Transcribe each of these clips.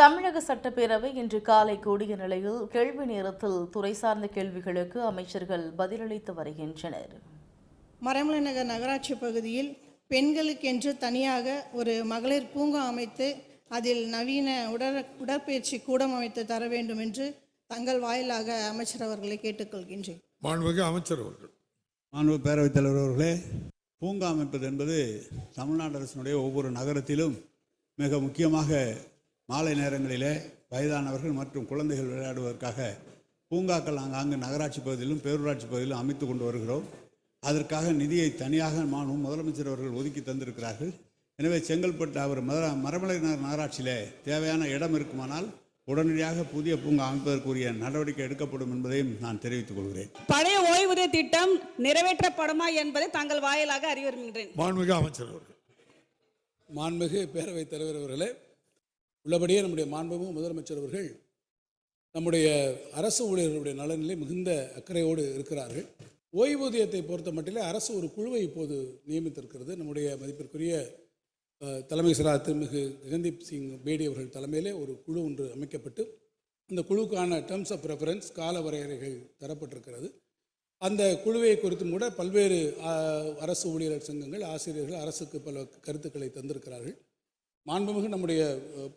தமிழக சட்டப்பேரவை இன்று காலை கூடிய நிலையில் கேள்வி நேரத்தில் துறை சார்ந்த கேள்விகளுக்கு அமைச்சர்கள் பதிலளித்து வருகின்றனர். மரமலை நகர் நகராட்சி பகுதியில் பெண்களுக்கென்று தனியாக ஒரு மகளிர் பூங்கா அமைத்து அதில் நவீன உடற் உடற்பயிற்சி கூடம் அமைத்து தர வேண்டும் என்று தங்கள் வாயிலாக அமைச்சர் அவர்களை கேட்டுக்கொள்கின்றேன் மாண்புமிகு அமைச்சர் அவர்கள். மாண்பு பேரவைத் தலைவர் அவர்களே பூங்கா அமைப்பது என்பது தமிழ்நாடு அரசினுடைய ஒவ்வொரு நகரத்திலும் மிக முக்கியமாக மாலை நேரங்களிலே வயதானவர்கள் மற்றும் குழந்தைகள் விளையாடுவதற்காக பூங்காக்கள் ஆங்காங்கு நகராட்சி பகுதியிலும் பேரூராட்சி பகுதியிலும் அமைத்து கொண்டு வருகிறோம். அதற்காக நிதியை தனியாக மாண்பு முதலமைச்சர் அவர்கள் ஒதுக்கி தந்திருக்கிறார்கள். எனவே செங்கல்பட்டு அவர் மர மரமலை நகர் நகராட்சியிலே தேவையான இடம் இருக்குமானால் உடனடியாக புதிய பூங்கா அமைப்பதற்குரிய நடவடிக்கை எடுக்கப்படும் என்பதையும் நான் தெரிவித்துக் கொள்கிறேன். பழைய ஓய்வூதிய திட்டம் நிறைவேற்றப்படுமா என்பதை தங்கள் வாயிலாக அறிய விரும்புகின்றேன் மாண்புமிகு அமைச்சர் அவர்கள். மாண்புமிகு பேரவைத் தலைவர் அவர்களே உள்ளபடியே நம்முடைய மாண்புமிகு முதலமைச்சர் அவர்கள் நம்முடைய அரசு ஊழியர்களுடைய நலனிலே மிகுந்த அக்கறையோடு இருக்கிறார்கள். ஓய்வூதியத்தை பொறுத்த மட்டிலே அரசு ஒரு குழுவை இப்போது நியமித்திருக்கிறது. நம்முடைய மதிப்பிற்குரிய தலைமை செயலாளர் திருமிகு ககன்தீப் சிங் பேடி அவர்கள் தலைமையிலே ஒரு குழு ஒன்று அமைக்கப்பட்டு அந்த குழுக்கான டேர்ம்ஸ் ஆஃப் ரெஃபரன்ஸ் கால வரையறைகள் தரப்பட்டிருக்கிறது. அந்த குழுவை குறித்தும் கூட பல்வேறு அரசு ஊழியர் சங்கங்கள் ஆசிரியர்கள் அரசுக்கு பல கருத்துக்களை தந்திருக்கிறார்கள். மாண்புமிகு நம்முடைய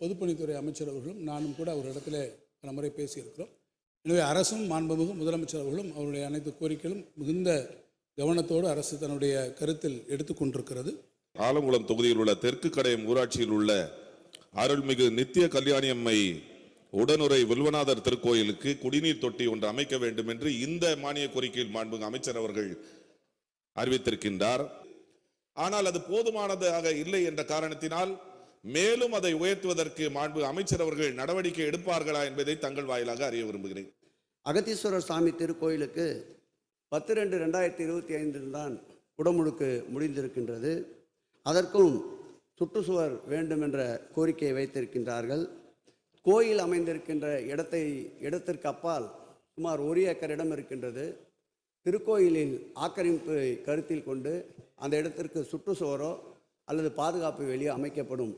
பொதுப்பணித்துறை அமைச்சர் அவர்களும் நானும் கூட அவர் இடத்துல பல முறை பேசியிருக்கிறோம். எனவே அரசும் மாண்புமிகு முதலமைச்சர் அவர்களும் அவருடைய அனைத்து கோரிக்கைகளும் மிகுந்த கவனத்தோடு அரசு தன்னுடைய கருத்தில் எடுத்துக்கொண்டிருக்கிறது ஆலங்குளம் தொகுதியில் உள்ள தெற்கு கடையம் ஊராட்சியில் உள்ள அருள்மிகு நித்திய கல்யாணியம்மை உடனுறை உடனுரை வில்வநாதர் திருக்கோயிலுக்கு குடிநீர் தொட்டி ஒன்று அமைக்க வேண்டும் என்று இந்த மானிய கோரிக்கையில் மாண்புமிகு அமைச்சர் அவர்கள் அறிவித்திருக்கின்றார். ஆனால் அது போதுமானதாக இல்லை என்ற காரணத்தினால் மேலும் அதை உயர்த்துவதற்கு மாண்பு அமைச்சர் அவர்கள் நடவடிக்கை எடுப்பார்களா என்பதை தங்கள் வாயிலாக அறிய விரும்புகிறேன். அகத்தீஸ்வரர் சாமி திருக்கோயிலுக்கு பத்து ரெண்டு ரெண்டாயிரத்தி இருபத்தி ஐந்தில் தான் குடமுழுக்கு முடிந்திருக்கின்றது. அதற்கும் சுற்றுச்சுவர் வேண்டும் என்ற கோரிக்கையை வைத்திருக்கின்றார்கள். கோயில் அமைந்திருக்கின்ற இடத்தை இடத்திற்கு அப்பால் சுமார் ஒரு ஏக்கர் இடம் இருக்கின்றது. திருக்கோயிலின் ஆக்கிரமிப்பை கருத்தில் கொண்டு அந்த இடத்திற்கு சுற்றுச்சுவரோ அல்லது பாதுகாப்பு வெளியோ அமைக்கப்படும்